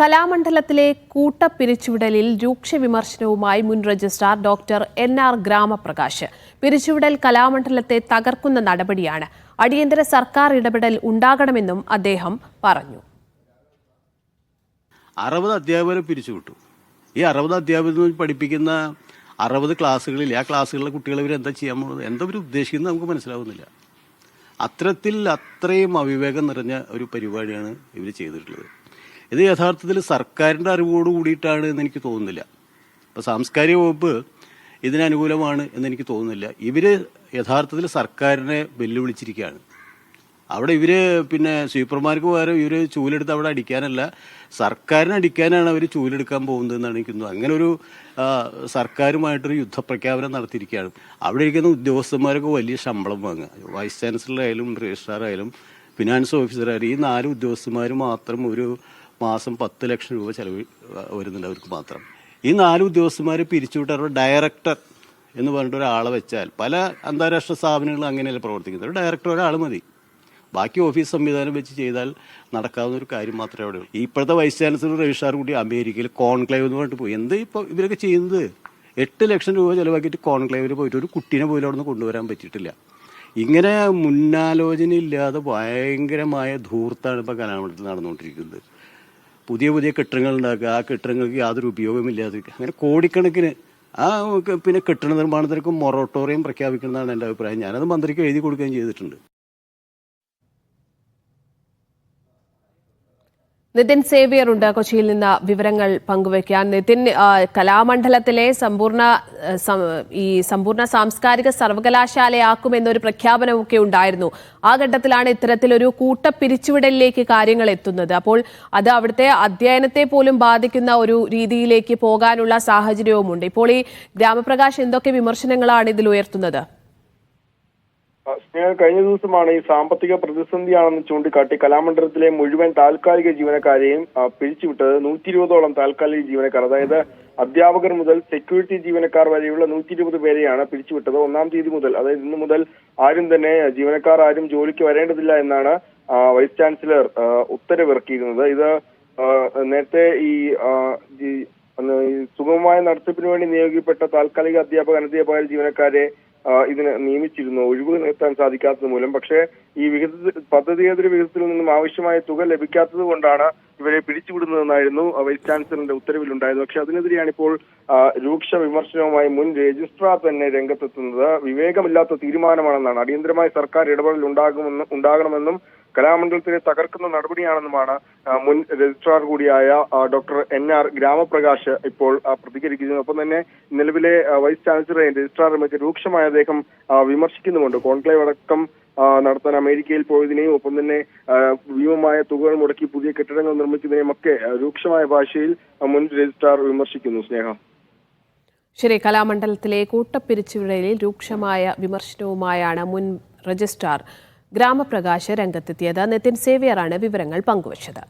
കലാമണ്ഡലത്തിലെ കൂട്ടപ്പിരിച്ചുവിടലിൽ രൂക്ഷ വിമർശനവുമായി മുൻ registrar doctor N R Gramaprakash. പിരിച്ചുവിടൽ കലാമണ്ഡലത്തെ തകർക്കുന്ന നടപടിയാണ് അടിയന്തര സർക്കാർ ഇടപെടൽ ഉണ്ടാകണമെന്നും അദ്ദേഹം പറഞ്ഞു. അറുപത് അധ്യാപകരെ പിരിച്ചുവിട്ടു. ഈ അറുപത് അധ്യാപകർ പഠിപ്പിക്കുന്ന അറുപത് ക്ലാസ്സുകളിൽ ആ ക്ലാസ്സുകളിലെ കുട്ടികൾ ഇവർ എന്താ ചെയ്യാൻ പോകുന്നത്? എന്താ ഇവർ ഉദ്ദേശിക്കുന്നത് നമുക്ക് മനസ്സിലാവുന്നില്ല. അത്തരത്തിൽ അത്രയും അവിവേകം നിറഞ്ഞ ഒരു പരിപാടിയാണ് ഇവർ ചെയ്തിട്ടുള്ളത്. ഇത് യഥാർത്ഥത്തിൽ സർക്കാരിന്റെ അറിവോട് കൂടിയിട്ടാണ് എന്ന് എനിക്ക് തോന്നുന്നില്ല. അപ്പോൾ സാംസ്കാരിക വകുപ്പ് ഇതിനനുകൂലമാണ് എന്നെനിക്ക് എന്ന് തോന്നുന്നില്ല. ഇവർ യഥാർത്ഥത്തിൽ സർക്കാരിനെ വെല്ലുവിളിച്ചിരിക്കുകയാണ്. അവിടെ ഇവർ പിന്നെ സ്വീപ്പർമാർക്ക് പകരം ഇവർ ചൂലെടുത്ത് അവിടെ അടിക്കാനല്ല സർക്കാരിനെ അടിക്കാനാണ് അവർ ചൂലെടുക്കാൻ പോകുന്നത് എന്നാണ് എനിക്ക് തോന്നുന്നത്. അങ്ങനെ ഒരു സർക്കാരുമായിട്ടൊരു യുദ്ധപ്രഖ്യാപനം നടത്തിയിരിക്കുകയാണ്. അവിടെ ഇരിക്കുന്ന ഉദ്യോഗസ്ഥന്മാരൊക്കെ വലിയ ശമ്പളം വാങ്ങുക. വൈസ് ചാൻസലർ ആയാലും രജിസ്ട്രാർ ആയാലും ഫിനാൻസ് ഓഫീസർ ആയാലും ഈ നാല് ഉദ്യോഗസ്ഥന്മാർ മാത്രം ഒരു മാസം പത്ത് ലക്ഷം രൂപ ചിലവ് വരുന്നുണ്ട് അവർക്ക് മാത്രം. ഈ നാല് ഉദ്യോഗസ്ഥന്മാരെ പിരിച്ചുവിട്ട് ഡയറക്ടർ എന്ന് പറഞ്ഞിട്ട് ഒരാളെ വെച്ചാൽ പല അന്താരാഷ്ട്ര സ്ഥാപനങ്ങളും അങ്ങനെയല്ല പ്രവർത്തിക്കുന്നത്. ഒരു ഡയറക്ടർ ഒരാൾ മതി. ബാക്കി ഓഫീസ് സംവിധാനം വെച്ച് ചെയ്താൽ നടക്കാവുന്ന ഒരു കാര്യം മാത്രമേ അവിടെ ഉള്ളൂ. ഇപ്പോഴത്തെ വൈസ് ചാൻസലർ രവിഷാർ കൂടി അമേരിക്കയിൽ കോൺക്ലേവ് എന്ന് പറഞ്ഞിട്ട് പോയി. എന്ത് ഇപ്പോൾ ഇവരൊക്കെ ചെയ്യുന്നത്? എട്ട് ലക്ഷം രൂപ ചിലവാക്കിയിട്ട് കോൺക്ലേവിൽ പോയിട്ട് ഒരു കുട്ടീനെ പോലും അവിടെ നിന്ന് കൊണ്ടുവരാൻ പറ്റിയിട്ടില്ല. ഇങ്ങനെ മുന്നാലോചന ഇല്ലാതെ ഭയങ്കരമായ ധൂർത്താണ് ഇപ്പോൾ കലാമണ്ഡലത്തിൽ നടന്നുകൊണ്ടിരിക്കുന്നത്. പുതിയ പുതിയ കെട്ടിടങ്ങൾ ഉണ്ടാക്കുക. ആ കെട്ടിടങ്ങൾക്ക് യാതൊരു ഉപയോഗമില്ലാതെ അങ്ങനെ കോടിക്കണക്കിന്. ആ പിന്നെ കെട്ടിട നിർമ്മാണത്തിനൊക്കെ മൊറട്ടോറിയം പ്രഖ്യാപിക്കണമെന്നാണ് എന്റെ അഭിപ്രായം. ഞാനത് മന്ത്രിക്ക് എഴുതി കൊടുക്കുകയും ചെയ്തിട്ടുണ്ട്. നിതിൻ സേവിയർ ഉണ്ട്. കൊച്ചിയിൽ നിന്ന് വിവരങ്ങൾ പങ്കുവയ്ക്കാൻ. നിതിൻ കലാമണ്ഡലത്തിലെ സമ്പൂർണ ഈ സമ്പൂർണ സാംസ്കാരിക സർവകലാശാലയാക്കുമെന്നൊരു പ്രഖ്യാപനമൊക്കെ ഉണ്ടായിരുന്നു. ആ ഘട്ടത്തിലാണ് ഇത്തരത്തിലൊരു കൂട്ടപ്പിരിച്ചുവിടലിലേക്ക് കാര്യങ്ങൾ എത്തുന്നത്. അപ്പോൾ അത് അവിടുത്തെ അധ്യയനത്തെ പോലും ബാധിക്കുന്ന ഒരു രീതിയിലേക്ക് പോകാനുള്ള സാഹചര്യവുമുണ്ട്. ഇപ്പോൾ ഈ ഗ്രാമപ്രകാശ് എന്തൊക്കെ വിമർശനങ്ങളാണ് ഇതിൽ ഉയർത്തുന്നത്? കഴിഞ്ഞ ദിവസമാണ് ഈ സാമ്പത്തിക പ്രതിസന്ധിയാണെന്ന് ചൂണ്ടിക്കാട്ടി കലാമണ്ഡലത്തിലെ മുഴുവൻ താൽക്കാലിക ജീവനക്കാരെയും പിരിച്ചുവിട്ടത് നൂറ്റി ഇരുപതോളം താൽക്കാലിക ജീവനക്കാർ. അതായത് അധ്യാപകർ മുതൽ സെക്യൂരിറ്റി ജീവനക്കാർ വരെയുള്ള നൂറ്റി ഇരുപത് പേരെയാണ് പിരിച്ചുവിട്ടത് ഒന്നാം തീയതി മുതൽ. അതായത് ഇന്ന് മുതൽ ആരും തന്നെ ജീവനക്കാർ ആരും ജോലിക്ക് വരേണ്ടതില്ല എന്നാണ് വൈസ് ചാൻസലർ ഉത്തരവിറക്കിയിരുന്നത്. ഇത് നേരത്തെ ഈ സുഗമമായ നടത്തിപ്പിന് വേണ്ടി നിയോഗിക്കപ്പെട്ട താൽക്കാലിക അധ്യാപക അനധ്യാപക ജീവനക്കാരെ ഇതിന് നിയമിച്ചിരുന്നു. ഒഴിവ് നിർത്താൻ സാധിക്കാത്തത് മൂലം. പക്ഷേ ഈ വിഹിത പദ്ധതിയേതര വിഹിതത്തിൽ നിന്നും ആവശ്യമായ തുക ലഭിക്കാത്തത് കൊണ്ടാണ് ഇവരെ പിടിച്ചുവിടുന്നതെന്നായിരുന്നു വൈസ് ചാൻസലറിന്റെ ഉത്തരവിലുണ്ടായത് പക്ഷെ അതിനെതിരെയാണ് ഇപ്പോൾ രൂക്ഷ വിമർശനവുമായി മുൻ രജിസ്ട്രാർ തന്നെ രംഗത്തെത്തുന്നത്. വിവേകമില്ലാത്ത തീരുമാനമാണെന്നാണ്. അടിയന്തരമായി സർക്കാർ ഇടപെടൽ ഉണ്ടാകുമെന്ന് ഉണ്ടാകണമെന്നും കലാമണ്ഡലത്തിനെ തകർക്കുന്ന നടപടിയാണെന്നുമാണ് മുൻ രജിസ്ട്രാർ കൂടിയായ ഡോക്ടർ എൻ ആർ ഗ്രാമപ്രകാശ് ഇപ്പോൾ പ്രതികരിക്കുന്നത്. ഒപ്പം തന്നെ നിലവിലെ വൈസ് ചാൻസലറെയും രജിസ്ട്രാറുമൊക്കെ രൂക്ഷമായ അദ്ദേഹം വിമർശിക്കുന്നുമുണ്ട്. കോൺക്ലേവ് അടക്കം നടത്താൻ അമേരിക്കയിൽ പോയതിനെയും ഒപ്പം തന്നെ ഭീമമായ തുകകൾ മുടക്കി പുതിയ കെട്ടിടങ്ങൾ നിർമ്മിക്കുന്നതിനെയും ഒക്കെ രൂക്ഷമായ ഭാഷയിൽ മുൻ രജിസ്ട്രാർ വിമർശിക്കുന്നു സ്നേഹ. ശരി കലാമണ്ഡലത്തിലെ കൂട്ടപ്പിരിച്ചുവിടലിൽ രൂക്ഷമായ വിമർശനവുമായാണ് മുൻ രജിസ്ട്രാർ ഗ്രാമപ്രകാശ് രംഗത്തെത്തിയത്. നിതിൻ സേവ്യറാണ് വിവരങ്ങൾ പങ്കുവച്ചത്.